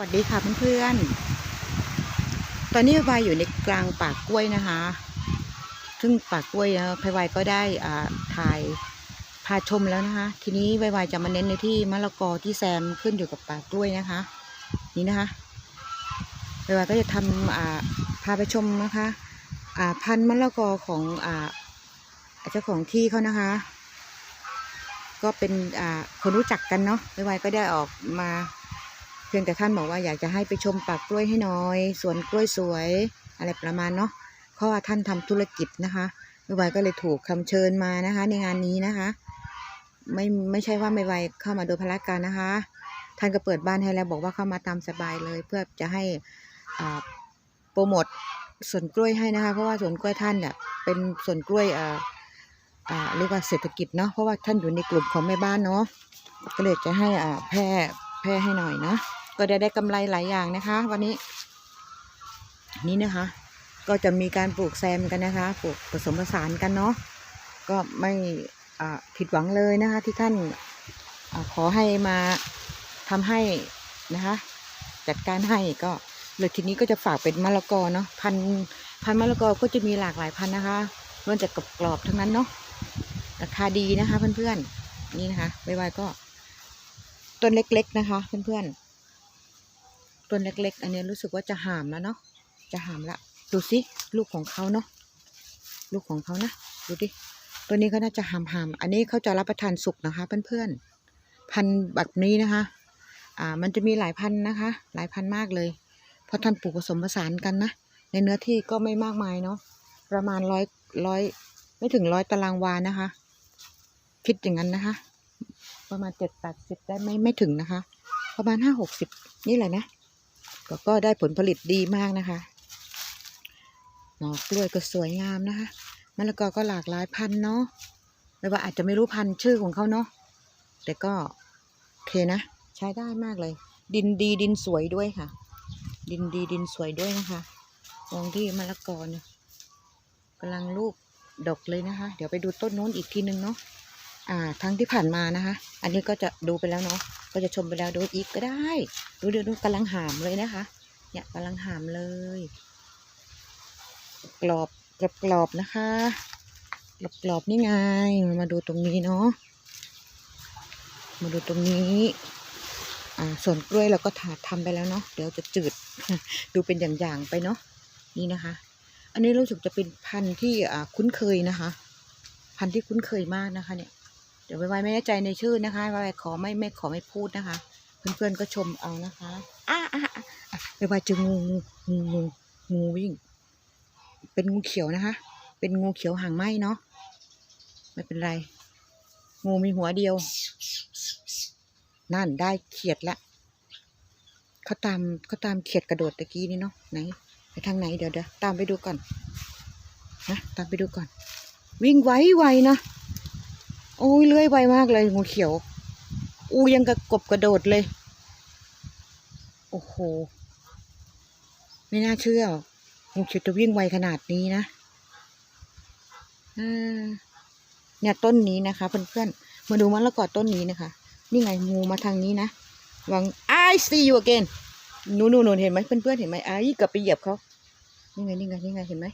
วัสดีค่ะเพื่อนๆ ตอนนี้วายอยู่ในกลางป่ากล้วยนะคะ ซึ่งป่ากล้วยนะพวายก็ได้อ่าถ่ายพาชมแล้วนะคะ ทีนี้วายจะมาเน้นในที่มะละกอที่แซมขึ้นอยู่กับป่ากล้วยนะคะ นี่นะคะวายก็จะทำอ่าพาไปชมนะคะ อ่าพันธุ์มะละกอของอ่าเจ้าของที่เขานะคะ ก็เป็นอ่าคนรู้จักกันเนาะวายก็ได้ออกมา เพียงแต่ท่านบอกว่าอยากจะให้ไปชมป่ากล้วยให้หน้อยสวนกล้วยสวยอะไรประมาณเนาะเพราะว่าท่านทำธุรกิจนะคะไม่ไวก็เลยถูกคำเชิญมานะคะ ในงานนี้นะคะ ไม่ไม่ใช่ว่าไม่ไวเข้ามาโดยพละการนะคะ ท่านก็เปิดบ้านให้แล้วบอกว่าเข้ามาตามสบายเลย เพื่อจะให้อ่าโปรโมทสวนกล้วยให้นะคะ เพราะว่าสวนกล้วยท่านเนี่ยเป็นสวนกล้วยอ่าอ่าเรียกว่าเศรษฐกิจเนาะเพราะว่าท่านอยู่ในกลุ่มของแม่บ้านเนาะก็เลยจะให้อ่าแพร่แพร่ให้หน่อยนะ ก็ได้ได้กำไรหลายอย่างนะคะ วันนี้ นี่นะคะ ก็จะมีการปลูกแซมกันนะคะ ปลูกผสมผสานกันเนาะก็ไม่ผิดหวังเลยนะคะ ที่ท่านอขอให้มาทำให้นะคะ จัดการให้ก็เลยทีนี้ก็จะฝากเป็นมะละกอเนาะพันพันมะละกอก็จะมีหลากหลายพันธุ์นะคะล้วนจากกรอบๆทั้งนั้นเนาะราคาดีนะคะ เพื่อนๆนี่นะคะไวๆก็ต้นเล็ก ๆ นะคะ เพื่อนๆ ต้นเล็ก ๆ อันนี้รู้สึกว่าจะหามแล้วเนาะจะหามละ ดูสิลูกของเขาเนาะลูกของเขานะดูดิตัวนี้ก็น่าจะหามหามอันนี้เขาจะรับประทานสุกนะคะ เพื่อนๆพันธุ์แบบนี้นะคะ อ่ามันจะมีหลายพันธุ์นะคะ หลายพันธุ์มากเลยเพราะท่านปลูกผสมผสานกันนะในเนื้อที่ก็ไม่มากมายเนาะประมาณร้อยร้อยไม่ถึงร้อยตารางวานะคะ คิดอย่างนั้นนะคะ ประมาณเจ็ดแปดสิบได้ไม่ไม่ถึงนะคะ ประมาณห้าหกสิบนี่แหละนะ ก็ก็ได้ผลผลิตดีมากนะคะหนอกล้วยก็สวยงามนะคะมะละกอก็หลากหลายพันเนาะไม่ว่าอาจจะไม่รู้พันชื่อของเขาเนาะแต่ก็โอเคนะ ใช้ได้มากเลย ดินดีดินสวยด้วยค่ะ ดินดีดินสวยด้วยนะคะมองที่มะละกอเนี่ยกำลังลูกดกเลยนะคะ เดี๋ยวไปดูต้นโน้นอีกทีนึงเนาะ อ่าทั้งที่ผ่านมานะคะ อันนี้ก็จะดูไปแล้วเนาะก็จะชมไปแล้วดูอีกก็ได้ ดูดูดูกำลังหามเลยนะคะ เนี่ยกำลังหามเลย กรอบกรอบกรอบนะคะกรอบกรอบนี่ไงมาดูตรงนี้เนาะมาดูตรงนี้อ่าส่วนกล้วยเราก็ถาทำไปแล้วเนาะเดี๋ยวจะจืดดูเป็นอย่างๆไปเนาะนี่นะคะ อันนี้รู้สึกจะเป็นพันธุ์ที่อ่าคุ้นเคยนะคะ พันธุ์ที่คุ้นเคยมากนะคะเนี่ย เดี๋ยวไว้ไม่แน่ใจในชื่อนะคะไว้ขอไม่ไม่ขอไม่พูดนะคะ เพื่อนๆก็ชมเอานะคะอะอะไว้เจองูงูงูงูวิ่ง เป็นงูเขียวนะคะ เป็นงูเขียวหางไหมเนาะไม่เป็นไร งูมีหัวเดียว นั่นได้เขียดละเขาตามเขาตามเขียดกระโดดตะกี้นี่เนาะไหนไปทางไหนเดี๋ยวเดี๋ยวตามไปดูก่อนนะตามไปดูก่อน วิ่งไวไวๆนะ โอ้ยเลื้อยไวมากเลยงูเขียว อูยังกระกบกระโดดเลย โอ้โห ไม่น่าเชื่องูเขียวจะวิ่งไวขนาดนี้นะอ่าเนี่ยต้นนี้นะคะเพื่อนๆ มาดูมะละกอต้นนี้นะคะ นี่ไงงูมาทางนี้นะวัง I see you again นูนูนูเห็นไหมเพื่อนๆเห็นไหมไอ้กลับไปเหยียบเขานี่ไงนี่ไงนี่ไงเห็นไหม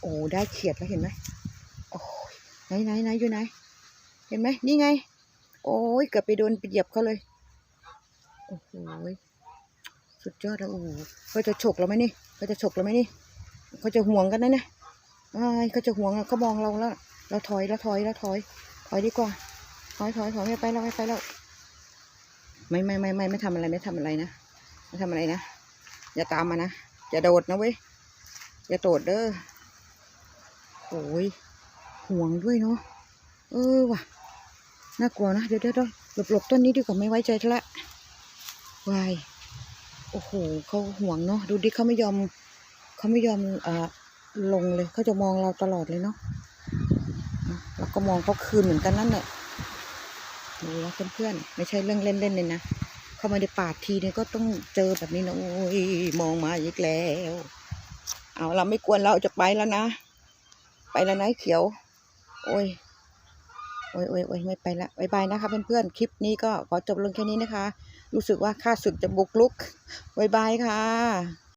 โอ้ได้เขียดแล้วเห็นไหมโอ้ยไหนไหนไหนอยู่ไหน เห็นไหมนี่ไง โอ้ยเกือบไปโดนไปเหยียบเขาเลย โอ้โหสุดยอดแล้วโอ้โหเขาจะฉกเราไหมนี่เขาจะฉกเราไหมนี่เขาจะห่วงกันนะเนี่ยอ้เขาจะห่วงเขามองเราแล้วเราถอยเราถอยเราถอย ถอยดีกว่า ถอยถอยถอยไม่ไปแล้วไม่ไปแล้วไม่ไม่ไม่ไม่ไม่ทำอะไรไม่ทำอะไรนะไม่ทำอะไรนะอย่าตามมานะอย่าโดดนะเว้ยอย่าโดดเด้อโอ้ยห่วงด้วยเนาะเออว่ะ น่ากลัวนะเดี๋ยวเดี๋ยวหลบหลบต้นนี้ดีกว่าไม่ไว้ใจเธอละวายโอ้โหเขาห่วงเนาะดูดิเขาไม่ยอมเขาไม่ยอมอ่อลงเลยเขาจะมองเราตลอดเลยเนาะแล้วก็มองเขาคืนเหมือนกันนั่นแหละดูแล้วเพื่อนๆไม่ใช่เรื่องเล่นๆเลยนะเข้ามาในป่าทีเนี่ยก็ต้องเจอแบบนี้นะโอ้ยมองมาอีกแล้ว เอาเราไม่กวนเราจะไปแล้วนะ ไปแล้วนะเขียว โอ้ย โอ้ยโอ้ยโอ้ยไม่ไปละบายบายนะคะเพื่อนๆ คลิปนี้ก็ขอจบลงแค่นี้นะคะ รู้สึกว่าข้าศึกจะบุกลุกบายบายค่ะ